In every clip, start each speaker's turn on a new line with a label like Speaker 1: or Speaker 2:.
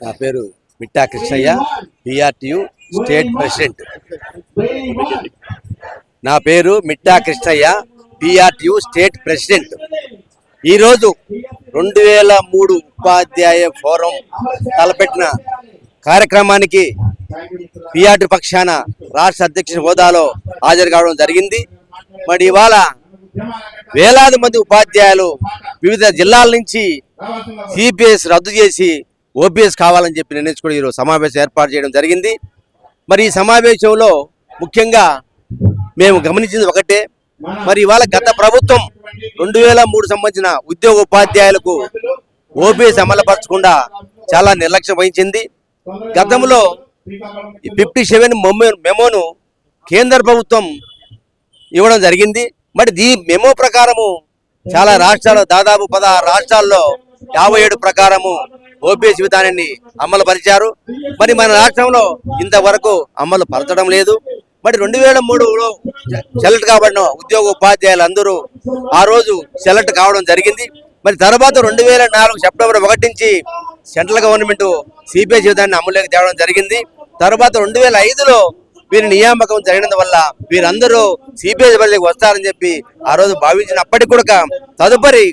Speaker 1: నా పేరు Mitta Krishnaiah BRTU state president నా పేరు Mitta Krishnaiah BRTU state president ఈరోజు రెండు వేల మూడు ఉపాధ్యాయ ఫోరం తలపెట్టిన కార్యక్రమానికి పిఆర్టీ పక్షాన రాష్ట్ర అధ్యక్షుడి హోదాలో హాజరు కావడం జరిగింది. మరి ఇవాళ వేలాది మంది ఉపాధ్యాయులు వివిధ జిల్లాల నుంచి సిపిఎస్ రద్దు చేసి ఓపీఎస్ కావాలని చెప్పి నిర్ణయించుకుని ఈరోజు సమావేశం ఏర్పాటు చేయడం జరిగింది. మరి ఈ సమావేశంలో ముఖ్యంగా మేము గమనించింది ఒకటే. మరి ఇవాళ గత ప్రభుత్వం రెండు వేల మూడు సంబంధించిన ఉద్యోగ ఉపాధ్యాయులకు ఓపీఎస్ అమలుపరచకుండా చాలా నిర్లక్ష్యం వహించింది. గతంలో ఫిఫ్టీ సెవెన్ మెమోను కేంద్ర ప్రభుత్వం ఇవ్వడం జరిగింది. మరి దీ మెమో ప్రకారము చాలా రాష్ట్రాలు దాదాపు పదహారు రాష్ట్రాల్లో యాభై ఏడు ప్రకారము ఓబీసీ విధానాన్ని అమలు పరిచారు. మరి మన రాష్ట్రంలో ఇంతవరకు అమలు పరచడం లేదు. మరి రెండు వేల మూడులో సెలెక్ట్ కాబడిన ఉద్యోగ ఉపాధ్యాయులు అందరూ ఆ రోజు సెలెక్ట్ కావడం జరిగింది. మరి తర్వాత రెండు వేల నాలుగు సెప్టెంబర్ ఒకటి నుంచి సెంట్రల్ గవర్నమెంట్ సిబిఎస్ విధానాన్ని అమలులోకి తేవడం జరిగింది. తర్వాత రెండు వేల ఐదులో వీరి నియామకం జరిగినందు వల్ల వీరందరూ సిబిఎస్ బదిలీకి వస్తారని చెప్పి ఆ రోజు భావించినప్పటికీ కూడా తదుపరి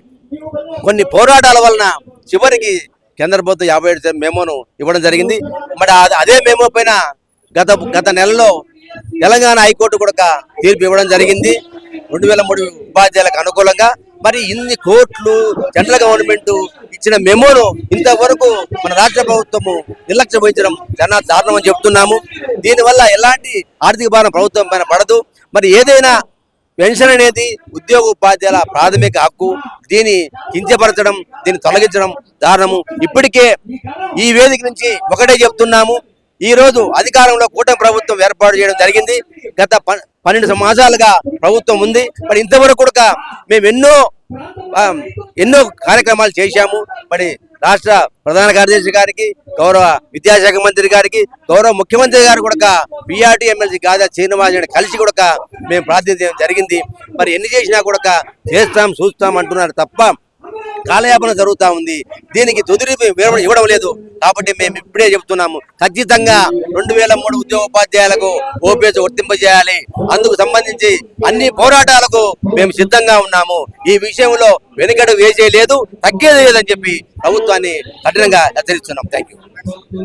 Speaker 1: కొన్ని పోరాటాల వలన చివరికి కేంద్ర ప్రభుత్వం యాభై ఏడు మెమోను ఇవ్వడం జరిగింది. మరి అది- అదే మెమో పైన గత గత నెలలో తెలంగాణ హైకోర్టు కూడా తీర్పు ఇవ్వడం జరిగింది. రెండు వేల మూడు ఉపాధ్యాయులకు అనుకూలంగా మరి ఇన్ని కోట్లు సెంట్రల్ గవర్నమెంట్ ఇచ్చిన మెమోను ఇంతవరకు మన రాష్ట్ర ప్రభుత్వము నిర్లక్ష్యం వహించడం చాలా దారుణం అని చెప్తున్నాము. దీనివల్ల ఎలాంటి ఆర్థిక భారం ప్రభుత్వం పైన పడదు. మరి ఏదైనా పెన్షన్ అనేది ఉద్యోగ ఉపాధ్యాయుల ప్రాథమిక హక్కు దీన్ని కించపరచడం దీన్ని తొలగించడం దారుణము. ఇప్పటికే ఈ వేదిక నుంచి ఒకటే చెప్తున్నాము. ఈ రోజు అధికారంలో కూటమి ప్రభుత్వం ఏర్పాటు చేయడం జరిగింది. గత పన్నెండు సమాజాలుగా ప్రభుత్వం ఉంది. మరి ఇంతవరకు కూడా మేము ఎన్నో ఎన్నో కార్యక్రమాలు చేశాము. మరి రాష్ట్ర ప్రధాన కార్యదర్శి గారికి గౌరవ విద్యాశాఖ మంత్రి గారికి గౌరవ ముఖ్యమంత్రి గారు కూడా పిఆర్టీ ఎమ్మెల్సీ గాదా శ్రీనివాస్ కలిసి కూడా మేము ప్రార్థించడం జరిగింది. మరి ఎన్ని చేసినా కూడా చేస్తాం చూస్తాం అంటున్నారు తప్ప కాలయాపన జరుగుతా ఉంది. దీనికి తుదిరి వివరణ ఇవ్వడం లేదు. కాబట్టి మేము ఇప్పుడే చెప్తున్నాము ఖచ్చితంగా రెండు వేల మూడు ఉద్యోగ ఉపాధ్యాయులకు ఓపీఎస్ వర్తింపజేయాలి. అందుకు సంబంధించి అన్ని పోరాటాలకు మేము సిద్ధంగా ఉన్నాము. ఈ విషయంలో వెనుకడు వేసే లేదు తగ్గేది లేదని చెప్పి ప్రభుత్వాన్ని కఠినంగా హెచ్చరిస్తున్నాం. Thank you